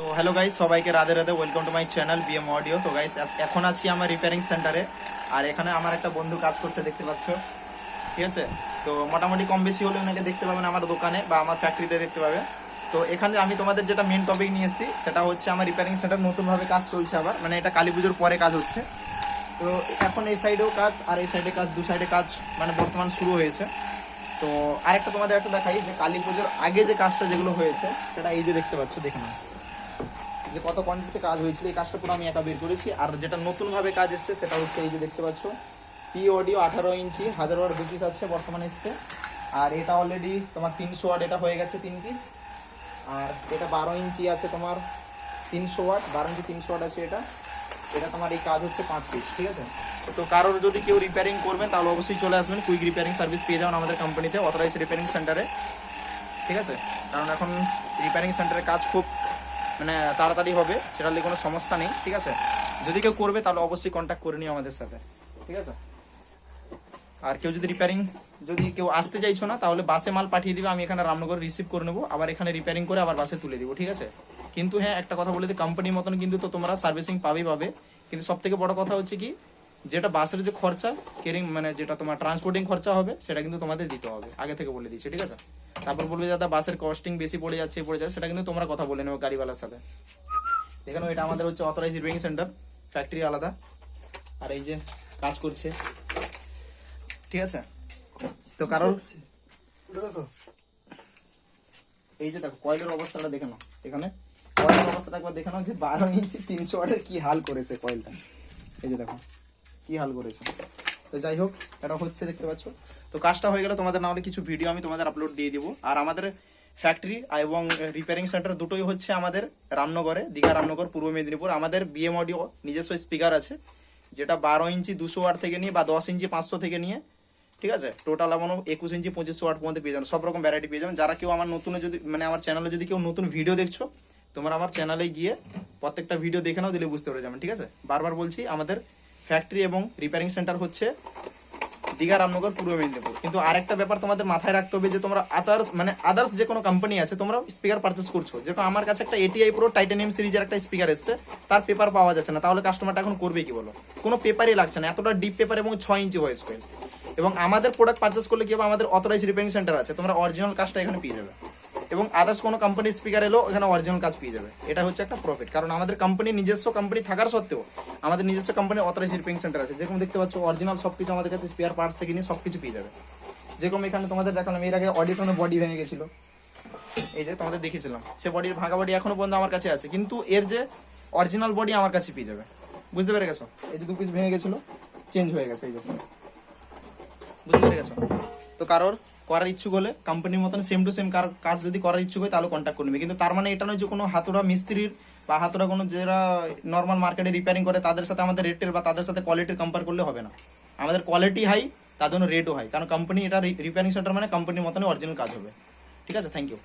তো hello guys সবাইকে Radhe Radhe welcome to my channel BM audio তো guys এখন আছি আমার রিপেয়ারিং সেন্টারে আর এখানে আমার একটা বন্ধু কাজ করছে, দেখতে পাচ্ছ। ঠিক আছে? তো মোটামুটি কম বেশি হলে ওনাকে দেখতে পাবেন আমার দোকানে বা আমার ফ্যাক্টরিতে দেখতে পাবে। তো এখানে আমি তোমাদের যেটা মেন টপিক নিয়ে এসেছি, সেটা হচ্ছে আমার রিপেয়ারিং সেন্টার নতুনভাবে কাজ চলছে আবার। মানে এটা কালী পুজোর পরে কাজ হচ্ছে। তো এখন এই সাইডেও কাজ, আর এই সাইডে কাজ, দু সাইডে কাজ মানে বর্তমান শুরু হয়েছে। তো আরেকটা তোমাদের একটা দেখাই, যে কালী পুজোর আগে যে কাজটা যেগুলো হয়েছে, সেটা এই যে দেখতে পাচ্ছ, দেখে নাও। যে কত কোয়ান্টিটিতে কাজ হয়েছিল, এই কাজটা পুরো আমি একা বের করেছি। আর যেটা নতুনভাবে কাজ এসছে, সেটা হচ্ছে এই যে দেখতে পাচ্ছ। পি অডিও আঠারো ইঞ্চি, হাজার ওয়াট দু পিস আছে বর্তমানে এসছে। আর এটা অলরেডি তোমার তিনশো ওয়াট এটা হয়ে গেছে তিন পিস আর এটা বারো ইঞ্চি আছে তোমার তিনশো ওয়াট বারো ইঞ্চি তিনশো ওয়াট আছে এটা। এটা তোমার এই কাজ হচ্ছে পাঁচ পিস ঠিক আছে? তো কারোর যদি কেউ রিপেয়ারিং করবেন, তাহলে অবশ্যই চলে আসবেন। কুইক রিপেয়ারিং সার্ভিস পেয়ে যাবেন আমাদের কোম্পানিতে অথরাইজ রিপেয়ারিং সেন্টারে ঠিক আছে? কারণ এখন রিপেয়ারিং সেন্টারে কাজ খুব মানে তাড়াতাড়ি হবে, সেটা নিয়ে কোনো সমস্যা নেই, ঠিক আছে? যদি কেউ করবে, তাহলে অবশ্যই কন্ট্যাক্ট করে নিও আমাদের সাথে, ঠিক আছে? আর কেউ যদি রিপেয়ারিং যদি কেউ আসতে চাইছো না, তাহলে বাসে মাল পাঠিয়ে দিবে, আমি এখানে রামনগর রিসিভ করে নেব, আবার এখানে রিপেয়ারিং করে আবার বাসে তুলে দিব, ঠিক আছে? কিন্তু হ্যাঁ একটা কথা বলে দিই কোম্পানির মতন কিন্তু তো তোমরা সার্ভিসিং পাবেই পাবে, কিন্তু সব থেকে বড় কথা হচ্ছে কি যেটা বাসের যে খরচা কেরিং মানে যেটা তোমার ট্রান্সপোর্টিং খরচা হবে সেটা কিন্তু তোমাদের দিতে হবে। আগে থেকে বলে দিচ্ছি ঠিক আছে? তারপর বলবে দাদা বাসের কস্টিং বেশি পড়ে যাচ্ছে পড়ে যাচ্ছে সেটা কিন্তু তোমরা কথা বলে নেবে গাড়িওয়ালার সাথে। এখানে এটা আমাদের হচ্ছে অথরাইজ রিপেয়ারিং সেন্টার ফ্যাক্টরি আলাদা। আর এই যে কাজ করছে। ঠিক আছে? তো কারোর এই যে দেখো কয়েলের অবস্থাটা দেখে নাও এখানে। কয়েলের অবস্থাটা একবার দেখে নাও যে বারো ইঞ্চি তিনশো ওয়াটের কি হাল করেছে কয়েলটা। এই যে দেখো। কি হাল করেছে তো যাই হোক, এটা হচ্ছে দেখতে পাচ্ছ। তো কাজটা হয়ে গেলে, তোমাদের না হলে কিছু ভিডিও আমি তোমাদের আপলোড দিয়ে দিব। আর আমাদের ফ্যাক্টরি এবং রিপেয়ারিং সেন্টার দুটোই হচ্ছে আমাদের রামনগরে, দীঘা রামনগর, পূর্ব মেদিনীপুর। আমাদের বিএম অডিও নিজস্ব স্পিকার আছে, যেটা বারো ইঞ্চি দুশো ওয়াট থেকে নিয়ে বা দশ ইঞ্চি পাঁচশো থেকে নিয়ে, ঠিক আছে? টোটাল আমার একুশ ইঞ্চি পঁচিশশো ওয়াট পর্যন্ত পেয়ে যাবেন। সব রকম ভ্যারাইটি পেয়ে যাবেন। যারা কেউ আমার নতুন যদি মানে আমার চ্যানেলে যদি কেউ নতুন ভিডিও দেখছ, তোমরা আমার চ্যানেলে গিয়ে প্রত্যেকটা ভিডিও দেখে নাও, দিলে বুঝতে পেরে যাবেন ঠিক আছে? বারবার বলছি, আমাদের ফ্যাক্টরি এবং রিপেয়ারিং সেন্টার হচ্ছে দীঘা রামনগর, পূর্ব মেদিনীপুর। কিন্তু আরেকটা ব্যাপার তোমাদের মাথায় রাখতে হবে যে তোমরা আদার্স মানে আদার্স যে কোনো কোম্পানি আছে, তোমরা স্পিকার পারচেস করছ। যেরকম আমার কাছে একটা এটিআই প্রো টাইটানিয়াম সিরিজের একটা স্পিকার এসছে, তার পেপার পাওয়া যাচ্ছে না। তাহলে কাস্টমারটা এখন করবে কি বলো? কোনো পেপারই লাগছে না, এতটা ডিপ পেপার এবং ছয় ইঞ্চি ভয়েস কোয়েল এবং আমাদের প্রোডাক্ট পারচেস করলে কি হবে? আমাদের অথরাইজ রিপেয়ারিং সেন্টার আছে। তোমরা অরিজিনাল কাজটা এখানে পেয়ে যাবে। এবং আদার্স কোনো কোম্পানির স্পিকার এলেও এখানে অরিজিনাল কাজ পেয়ে যাবে। এটা হচ্ছে একটা প্রফিট কারণ আমাদের কোম্পানি নিজস্ব কোম্পানি থাকার সত্ত্বেও, আমাদের নিজস্ব কোম্পানি অথরাইজ রিপেয়ারিং সেন্টার আছে। যেরকম দেখতে পাচ্ছ অরিজিনাল সব কিছু আমাদের কাছে স্পেয়ার পার্টস থেকে নিয়ে সব কিছু পেয়ে যাবে। যেরকম এখানে তোমাদের দেখালাম, এর আগে অডিটনে বডি ভেঙে গেছিল। এই যে তোমাদের দেখিয়েছিলাম, সে বডির ভাঙা বডি এখনও পর্যন্ত আমার কাছে আছে। কিন্তু এর যে অরিজিনাল বডি আমার কাছে পেয়ে যাবে। বুঝতে পেরে গেছো? এই যে দু পিস ভেঙে গেছিল চেঞ্জ হয়ে গেছে, এই যে। বুঝতে পেরে গেছো? তো কারোর করার ইচ্ছুক হলে কোম্পানির মতন সেম টু সেম কার কাজ যদি করার ইচ্ছুক হয় তাহলে কন্ট্যাক্ট করবে কিন্তু তার মানে এটা নয় যে কোনো হাতুড়া মিস্ত্রির বা হাতুড়া কোনো যারা নর্মাল মার্কেটে রিপেয়ারিং করে, তাদের সাথে আমাদের রেটের বা তাদের সাথে কোয়ালিটির কম্পেয়ার করলে হবে না। আমাদের কোয়ালিটি হাই তার জন্য রেটও হাই কারণ কোম্পানি এটা রিপেয়ারিং সেন্টার মানে কোম্পানির মতনই অরিজিনাল কাজ হবে। ঠিক আছে? Thank you